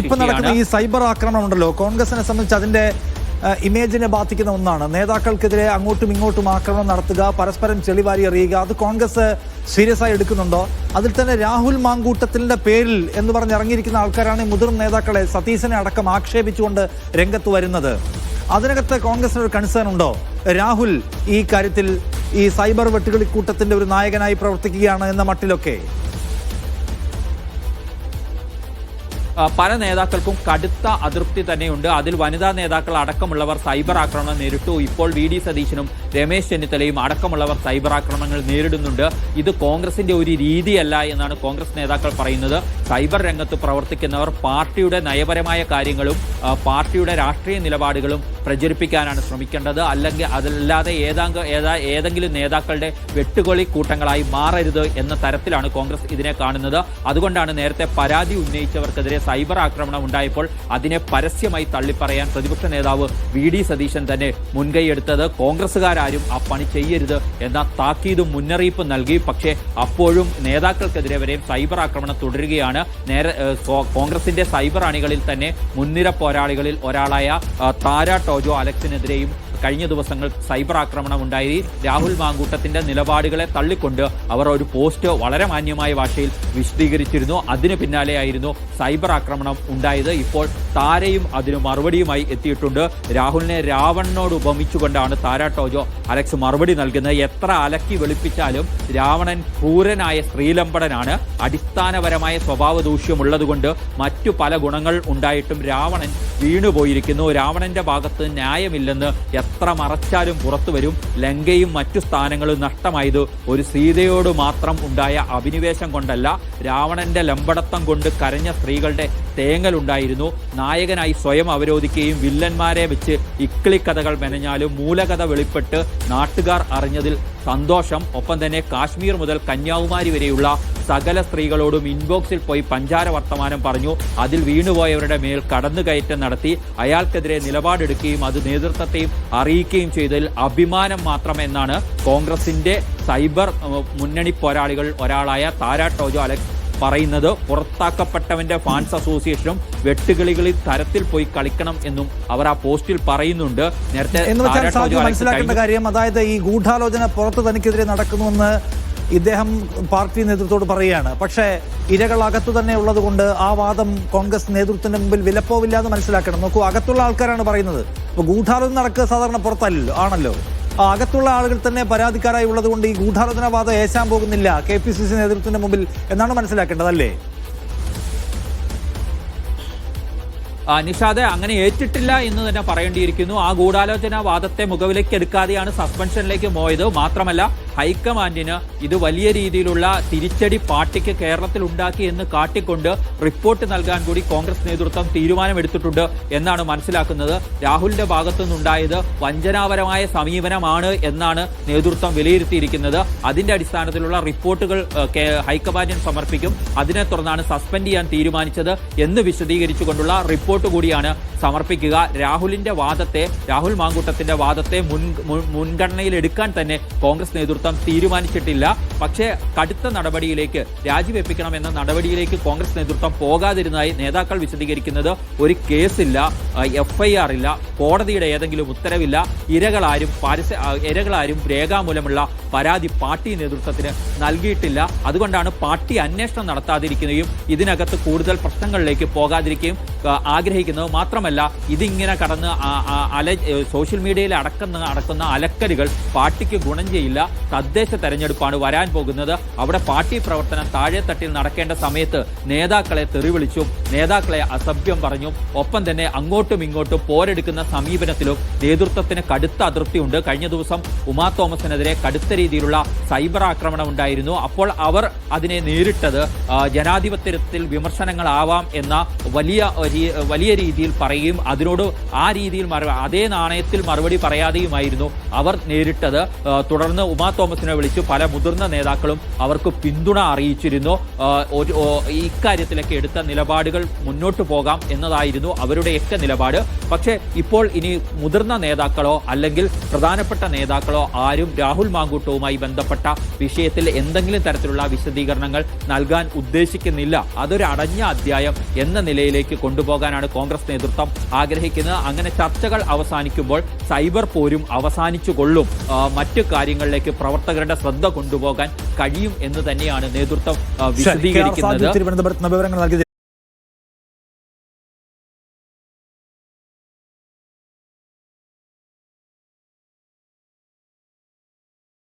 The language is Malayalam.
ഇപ്പൊ നടക്കുന്ന ഈ സൈബർ ആക്രമണം ഉണ്ടല്ലോ. കോൺഗ്രസിനെ സംബന്ധിച്ച് അതിന്റെ ഇമേജിനെ ബാധിക്കുന്ന ഒന്നാണ്. നേതാക്കൾക്കെതിരെ അങ്ങോട്ടും ഇങ്ങോട്ടും ആക്രമണം നടത്തുക പരസ്പരം ചെളിവാരി എറിയുക അത് കോൺഗ്രസ് സീരിയസ് ആയി എടുക്കുന്നുണ്ടോ? അതിൽ തന്നെ രാഹുൽ മാങ്കൂട്ടത്തിന്റെ പേരിൽ എന്ന് പറഞ്ഞ് ഇറങ്ങിയിരിക്കുന്ന ആൾക്കാരാണ് ഈ മുതിർന്ന നേതാക്കളെ സതീശനെ അടക്കം ആക്ഷേപിച്ചുകൊണ്ട് രംഗത്ത് വരുന്നത്. അതിനകത്ത് കോൺഗ്രസിന് ഒരു കൺസേൺ ഉണ്ടോ? രാഹുൽ ഈ കാര്യത്തിൽ ഈ സൈബർ വെട്ടുകളി കൂട്ടത്തിന്റെ ഒരു നായകനായി പ്രവർത്തിക്കുകയാണ് എന്ന മട്ടിലൊക്കെ. പല നേതാക്കൾക്കും കടുത്ത അതൃപ്തി തന്നെയുണ്ട്. അതിൽ വനിതാ നേതാക്കൾ അടക്കമുള്ളവർ സൈബർ ആക്രമണം നേരിട്ടു. ഇപ്പോൾ വി ഡി സതീശനും രമേശ് ചെന്നിത്തലയും അടക്കമുള്ളവർ സൈബർ ആക്രമണങ്ങൾ നേരിടുന്നുണ്ട്. ഇത് കോൺഗ്രസിന്റെ ഒരു രീതിയല്ല എന്നാണ് കോൺഗ്രസ് നേതാക്കൾ പറയുന്നത്. സൈബർ രംഗത്ത് പ്രവർത്തിക്കുന്നവർ പാർട്ടിയുടെ നയപരമായ കാര്യങ്ങളും പാർട്ടിയുടെ രാഷ്ട്രീയ നിലപാടുകളും പ്രചരിപ്പിക്കാനാണ് ശ്രമിക്കേണ്ടത്. അല്ലെങ്കിൽ അതല്ലാതെ ഏതാങ്ക ഏതാ ഏതെങ്കിലും നേതാക്കളുടെ വെട്ടുകൊളി കൂട്ടങ്ങളായി മാറരുത് എന്ന തരത്തിലാണ് കോൺഗ്രസ് ഇതിനെ കാണുന്നത്. അതുകൊണ്ടാണ് നേരത്തെ പരാതി ഉന്നയിച്ചവർക്കെതിരെ സൈബർ ആക്രമണം ഉണ്ടായപ്പോൾ അതിനെ പരസ്യമായി തള്ളിപ്പറയാൻ പ്രതിപക്ഷ നേതാവ് വി ഡി സതീശൻ തന്നെ മുൻകൈയെടുത്തത്. കോൺഗ്രസുകാരും ആ പണി ചെയ്യരുത് എന്ന താക്കീതും മുന്നറിയിപ്പും നൽകി. പക്ഷേ അപ്പോഴും നേതാക്കൾക്കെതിരെ വരെയും സൈബർ ആക്രമണം തുടരുകയാണ്. നേരെ കോൺഗ്രസിന്റെ സൈബർ അണികളിൽ തന്നെ മുൻനിര പോരാളികളിൽ ഒരാളായ താരാട്ടോ താര ടോജോ അലക്സിനെതിരെയും കഴിഞ്ഞ ദിവസങ്ങൾ സൈബർ ആക്രമണം ഉണ്ടായി. രാഹുൽ മാങ്കൂട്ടത്തിന്റെ നിലപാടുകളെ തള്ളിക്കൊണ്ട് അവർ ഒരു പോസ്റ്റ് വളരെ മാന്യമായ ഭാഷയിൽ വിശദീകരിച്ചിരുന്നു. അതിന് പിന്നാലെയായിരുന്നു സൈബർ ആക്രമണം ഉണ്ടായത്. ഇപ്പോൾ താരയും അതിന് മറുപടിയുമായി എത്തിയിട്ടുണ്ട്. രാഹുലിനെ രാവണനോട് ഉപമിച്ചുകൊണ്ടാണ് താര ടോജോ അലക്സ് മറുപടി നൽകുന്നത്. എത്ര അലക്കി വെളുപ്പിച്ചാലും രാവണൻ ക്രൂരനായ സ്ത്രീലംബടനാണ് അടിസ്ഥാനപരമായ സ്വഭാവ ദൂഷ്യമുള്ളതുകൊണ്ട് മറ്റു പല ഗുണങ്ങൾ ഉണ്ടായിട്ടും രാവണൻ വീണുപോയിരിക്കുന്നു. രാവണന്റെ ഭാഗത്ത് ന്യായമില്ലെന്ന് എത്ര മറച്ചാലും പുറത്തു വരും. ലങ്കയും മറ്റു സ്ഥാനങ്ങളും നഷ്ടമായത് ഒരു സീതയോട് മാത്രം ഉണ്ടായ അഭിനിവേശം കൊണ്ടല്ല. രാവണന്റെ ലമ്പടത്തം കൊണ്ട് കരഞ്ഞ സ്ത്രീകളുടെ തേങ്ങലുണ്ടായിരുന്നു നായകനായി സ്വയം അവരോധിക്കുകയും വില്ലന്മാരെ വെച്ച് ഇക്കിളിക്കഥകൾ മെനഞ്ഞാലും മൂലകഥ വെളിപ്പെട്ട് നാട്ടുകാർ അറിഞ്ഞതിൽ സന്തോഷം. ഒപ്പം തന്നെ കാശ്മീർ മുതൽ കന്യാകുമാരി വരെയുള്ള സകല സ്ത്രീകളോടും ഇൻബോക്സിൽ പോയി പഞ്ചാര വർത്തമാനം പറഞ്ഞു. അതിൽ വീണുപോയവരുടെ മേൽ കടന്നുകയറ്റം നടത്തി. അയാൾക്കെതിരെ നിലപാടെടുക്കുകയും അത് നേതൃത്വത്തെയും അറിയിക്കുകയും ചെയ്തതിൽ അഭിമാനം മാത്രമെന്നാണ് കോൺഗ്രസിന്റെ സൈബർ മുന്നണി പോരാളികൾ ഒരാളായ താര ടോജോ അലക്സ് പറയുന്നത്. പുറത്താക്കപ്പെട്ടവന്റെ ഫാൻസ് അസോസിയേഷനും വെട്ടുകളികളിൽ തരത്തിൽ പോയി കളിക്കണം എന്നും അവർ ആ പോസ്റ്റിൽ പറയുന്നുണ്ട്. നേരത്തെ മനസ്സിലാക്കേണ്ട കാര്യം അതായത് ഈ ഗൂഢാലോചന പുറത്ത് തനിക്കെതിരെ നടക്കുന്നുവെന്ന് ഇദ്ദേഹം പാർട്ടി നേതൃത്വത്തോട് പറയുകയാണ്. പക്ഷേ ഇരകൾ അകത്തു തന്നെ ഉള്ളതുകൊണ്ട് ആ വാദം കോൺഗ്രസ് നേതൃത്വത്തിന്റെ മുമ്പിൽ വിലപ്പോവില്ലാതെ മനസ്സിലാക്കണം. നോക്കൂ അകത്തുള്ള ആൾക്കാരാണ് പറയുന്നത്. ഇപ്പൊ ഗൂഢാലോചന നടക്കുക സാധാരണ പുറത്തല്ലോ ആണല്ലോ. ആ അകത്തുള്ള ആളുകൾ തന്നെ പരാതിക്കാരായി ഉള്ളത് കൊണ്ട് ഈ ഗൂഢാലോചന വാദം ഏശാൻ പോകുന്നില്ല കെ പി സി സി നേതൃത്വത്തിന്റെ മുമ്പിൽ എന്നാണ് മനസ്സിലാക്കേണ്ടത് അല്ലേ? നിഷാദ് അങ്ങനെ ഏറ്റിട്ടില്ല എന്ന് തന്നെ പറയേണ്ടിയിരിക്കുന്നു. ആ ഗൂഢാലോചന വാദത്തെ മുഖവിലേക്ക് എടുക്കാതെയാണ് സസ്പെൻഷനിലേക്ക് പോയത്. മാത്രമല്ല ഹൈക്കമാൻഡിന് ഇത് വലിയ രീതിയിലുള്ള തിരിച്ചടി പാർട്ടിക്ക് കേരളത്തിൽ ഉണ്ടാക്കി എന്ന് കാട്ടിക്കൊണ്ട് റിപ്പോർട്ട് നൽകാൻ കൂടി കോൺഗ്രസ് നേതൃത്വം തീരുമാനമെടുത്തിട്ടുണ്ട് എന്നാണ് മനസ്സിലാക്കുന്നത്. രാഹുലിന്റെ ഭാഗത്തു നിന്നുണ്ടായത് വഞ്ചനാപരമായ സമീപനമാണ് എന്നാണ് നേതൃത്വം വിലയിരുത്തിയിരിക്കുന്നത്. അതിന്റെ അടിസ്ഥാനത്തിലുള്ള റിപ്പോർട്ടുകൾ ഹൈക്കമാൻഡിന് സമർപ്പിക്കും. അതിനെ തുടർന്നാണ് സസ്പെൻഡ് ചെയ്യാൻ തീരുമാനിച്ചത് എന്ന് വിശദീകരിച്ചുകൊണ്ടുള്ള റിപ്പോർട്ട് കൂടിയാണ് സമർപ്പിക്കുക. രാഹുലിന്റെ വാദത്തെ രാഹുൽ മാങ്കൂട്ടത്തിന്റെ വാദത്തെ മുൻ മുൻഗണനയിലെടുക്കാൻ തന്നെ കോൺഗ്രസ് നേതൃത്വം തീരുമാനിച്ചിട്ടില്ല. പക്ഷേ കടുത്ത നടപടിയിലേക്ക് രാജിവെപ്പിക്കണമെന്ന നടപടിയിലേക്ക് കോൺഗ്രസ് നേതൃത്വം പോകാതിരുന്നതായി നേതാക്കൾ വിശദീകരിക്കുന്നത് ഒരു കേസില്ല എഫ് ഐ ആർ ഇല്ല കോടതിയുടെ ഏതെങ്കിലും ഉത്തരവില്ല. ഇരകളാരും പരസ്യ ഇരകളാരും രേഖാമൂലമുള്ള പരാതി പാർട്ടി നേതൃത്വത്തിന് നൽകിയിട്ടില്ല. അതുകൊണ്ടാണ് പാർട്ടി അന്വേഷണം നടത്താതിരിക്കുകയും ഇതിനകത്ത് കൂടുതൽ പ്രശ്നങ്ങളിലേക്ക് പോകാതിരിക്കുകയും ആഗ്രഹിക്കുന്നത്. മാത്രമല്ല ഇതിങ്ങനെ കടന്ന് അല സോഷ്യൽ മീഡിയയിൽ അടക്കുന്ന അടക്കുന്ന അലക്കലുകൾ പാർട്ടിക്ക് ഗുണം ചെയ്യില്ല. തദ്ദേശ തെരഞ്ഞെടുപ്പാണ് വരാൻ പോകുന്നത്. അവിടെ പാർട്ടി പ്രവർത്തനം താഴെ തട്ടിൽ നടക്കേണ്ട സമയത്ത് നേതാക്കളെ തെറിവിളിച്ചും നേതാക്കളെ അസഭ്യം പറഞ്ഞും ഒപ്പം തന്നെ അങ്ങോട്ടും ഇങ്ങോട്ടും പോരെടുക്കുന്ന സമീപനത്തിലും നേതൃത്വത്തിന് കടുത്ത അതൃപ്തിയുണ്ട്. കഴിഞ്ഞ ദിവസം ഉമാ തോമസിനെതിരെ കടുത്ത രീതിയിലുള്ള സൈബർ ആക്രമണം ഉണ്ടായിരുന്നു. അപ്പോൾ അവർ അതിനെ നേരിട്ടത് ജനാധിപത്യത്തിൽ വിമർശനങ്ങളാവാം എന്ന വലിയ വലിയ രീതിയിൽ പറയുകയും അതിനോട് ആ രീതിയിൽ അതേ നാണയത്തിൽ മറുപടി പറയാതെയുമായിരുന്നു അവർ നേരിട്ടത്. തുടർന്ന് ഉമാ തോമസ് തോമസിനെ വിളിച്ചു. പല മുതിർന്ന നേതാക്കളും അവർക്ക് പിന്തുണ അറിയിച്ചിരുന്നു. ഇക്കാര്യത്തിലൊക്കെ എടുത്ത നിലപാടുകൾ മുന്നോട്ട് പോകാം എന്നതായിരുന്നു അവരുടെയൊക്കെ നിലപാട്. പക്ഷേ ഇപ്പോൾ ഇനി മുതിർന്ന നേതാക്കളോ അല്ലെങ്കിൽ പ്രധാനപ്പെട്ട നേതാക്കളോ ആരും രാഹുൽ മാങ്കൂട്ടവുമായി ബന്ധപ്പെട്ട വിഷയത്തിൽ എന്തെങ്കിലും തരത്തിലുള്ള വിശദീകരണങ്ങൾ നൽകാൻ ഉദ്ദേശിക്കുന്നില്ല. അതൊരു അടഞ്ഞ അധ്യായം എന്ന നിലയിലേക്ക് കൊണ്ടുപോകാനാണ് കോൺഗ്രസ് നേതൃത്വം ആഗ്രഹിക്കുന്നത്. അങ്ങനെ ചർച്ചകൾ അവസാനിക്കുമ്പോൾ സൈബർ പോരും അവസാനിച്ചു കൊള്ളും മറ്റു കാര്യങ്ങളിലേക്ക് പ്രവർത്തകരുടെ ശ്രദ്ധ കൊണ്ടുപോകാൻ കഴിയും എന്ന് തന്നെയാണ് നേതൃത്വം വിശദീകരിക്കുന്നത്.